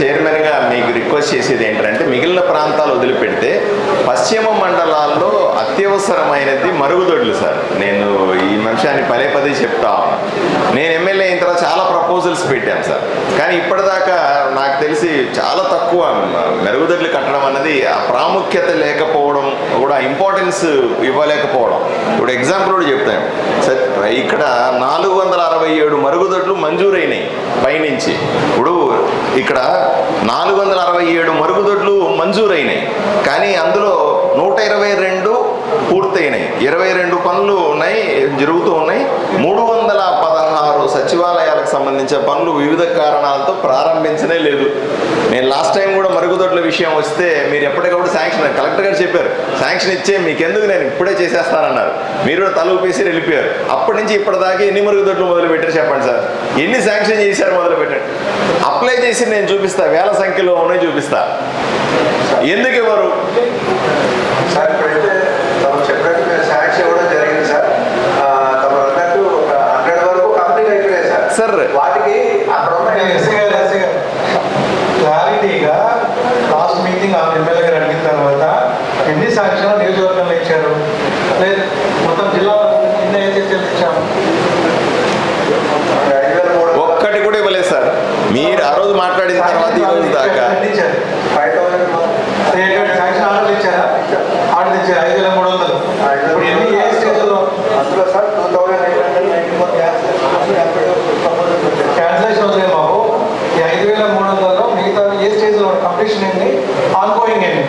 చైర్మన్గా మీకు రిక్వెస్ట్ చేసేది ఏంటంటే మిగిలిన ప్రాంతాలు వదిలిపెడితే పశ్చిమ మండలాల్లో అత్యవసరమైనది మరుగుదొడ్లు సార్. నేను ఈ అంశాన్ని పదే పదే చెప్తా నేను ఎమ్మెల్యే అయిన తర్వాత చాలా ప్రపోజల్స్ పెట్టాను సార్. కానీ ఇప్పటిదాకా నాకు తెలిసి చాలా తక్కువ మెరుగుదొడ్లు కట్టడం అన్నది ఆ ప్రాముఖ్యత లేకపోవడం కూడా ఇంపార్టెన్స్ ఇవ్వలేకపోవడం. ఇప్పుడు ఎగ్జాంపుల్ కూడా చెప్తాను ఇక్కడ నాలుగు వందల అరవై ఏడు మరుగుదొడ్లు మంజూరైనాయి పైనుంచి. ఇప్పుడు ఇక్కడ నాలుగు వందల అరవై ఏడు మరుగుదొడ్లు మంజూరైనాయి. కానీ అందులో నూట ఇరవై రెండు పూర్తయినాయి. ఇరవై రెండు పనులు ఉన్నాయి జరుగుతూ ఉన్నాయి. మూడు వందల సంబంధించిన పనులు వివిధ కారణాలతో ప్రారంభించనే లేదు. నేను లాస్ట్ టైం కూడా మరుగుదొడ్ల విషయం వస్తే మీరు ఎప్పటికప్పుడు శాంక్షన్ కలెక్టర్ గారు చెప్పారు శాంక్షన్ ఇచ్చే మీకెందుకు నేను ఇప్పుడే చేసేస్తానన్నారు. మీరు కూడా తల వేసి వెళ్ళిపోయారు అప్పటి నుంచి ఇప్పటిదాకా ఎన్ని మరుగుదొడ్లు మొదలు పెట్టారు చెప్పండి సార్. ఎన్ని శాంక్షన్ చేశారు మొదలు పెట్టండి అప్లై చేసి నేను చూపిస్తా. వేల సంఖ్యలో ఉన్నాయి చూపిస్తా. ఎందుకు ఇవ్వరు? సాక్ష్యాలు నియోజకవర్గంలో ఇచ్చారు. లేదు మొత్తం జిల్లా ఏజెన్సీలు ఇచ్చాము ఒక్కటి కూడా ఇవ్వలేదు సార్. మీరు ఆ రోజు మాట్లాడిన తర్వాత ఈ రోజు దాకా. ఎన్ని ఇచ్చారు ఫైవ్ థౌసండ్ ఎటువంటి శాంక్షన్ ఆర్డర్లు ఇచ్చారా ఆర్డర్ ఇచ్చారు ఐదు వేల మూడు వందలు ఇప్పుడు ఎన్ని ఏ స్టేజ్లో అందులో sir two thousand eight hundred ninety four gas cancellation వదిలే బాబు ఈ ఐదు వేల మూడు వందలలో మిగతా ఏ స్టేజ్లో కంప్లీషన్ ఏంటి ఆన్గోయింగ్ ఏంటి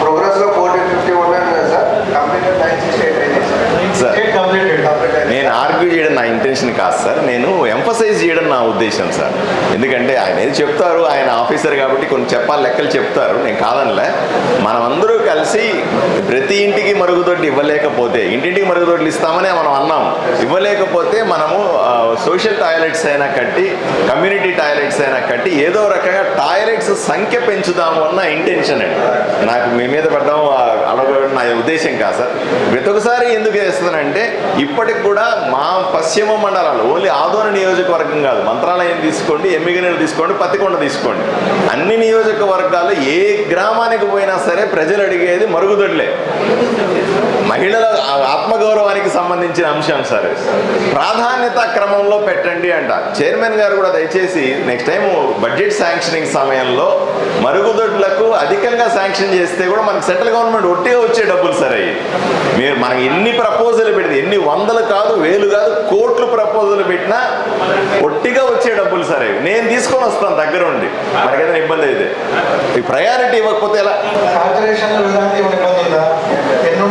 ప్రోగ్రెస్లో ఫోర్టీన్ ఫిఫ్టీ ఉన్నాయి కదా sir complete nine sixty eight అయింది sir sir state completed complete అయింది నేను ఆర్గ్యూ చేయడం కాదు సార్. నేను ఎంఫసైజ్ చేయడం నా ఉద్దేశం సార్. ఎందుకంటే ఆయన ఏది చెప్తారు ఆయన ఆఫీసర్ కాబట్టి కొన్ని చెప్పాలి లెక్కలు చెప్తారు. నేను కాదనిలే. మనమందరూ కలిసి ప్రతి ఇంటికి మరుగుదొడ్డి ఇవ్వలేకపోతే ఇంటింటికి మరుగుదొడ్లు ఇస్తామనే మనం అన్నాం. ఇవ్వలేకపోతే మనము సోషల్ టాయిలెట్స్ అయినా కట్టి కమ్యూనిటీ టాయిలెట్స్ అయినా కట్టి ఏదో రకంగా టాయిలెట్స్ సంఖ్య పెంచుదాము అన్న ఇంటెన్షన్ అండి. నాకు మీ మీద పడ్డం నా ఉద్దేశం కాదు సార్. ప్రతి ఎందుకు చేస్తున్నానంటే ఇప్పటికి కూడా మా పశ్చిమ మండలాలు ఓన్లీ ఆదోని నియోజకవర్గం కాదు మంత్రాలయం తీసుకోండి ఎమ్మిగనీరు తీసుకోండి పత్తికొండ తీసుకోండి. అన్ని నియోజకవర్గాలు ఏ గ్రామానికి పోయినా సరే ప్రజలు అడిగేది మరుగుదొడ్లే. మహిళల ఆత్మగౌరవానికి సంబంధించిన అంశం సార్ ప్రాధాన్యత క్రమంలో పెట్టండి అంట. చైర్మన్ గారు కూడా దయచేసి నెక్స్ట్ టైం బడ్జెట్ శాంక్షనింగ్ సమయంలో మరుగుదొడ్లకు అధికంగా శాంక్షన్ చేస్తే కూడా మనకు సెంట్రల్ గవర్నమెంట్ ఒట్టిగా వచ్చే డబ్బులు సార్ మీరు మనకి ఎన్ని ప్రపోజల్ పెడితే ఎన్ని వందలు కాదు వేలు కాదు కోట్లు ప్రపోజల్ పెట్టినా ఒట్టిగా వచ్చే డబ్బులు సార్ నేను తీసుకొని వస్తాను దగ్గర ఉండి మనకేదైనా ఇబ్బంది అయితే. ఈ ప్రయారిటీ ఇవ్వకపోతే ఎలా? సాచురేషన్ విధానం ఏమైనా ఇబ్బంది ఉందా? ఎన్ని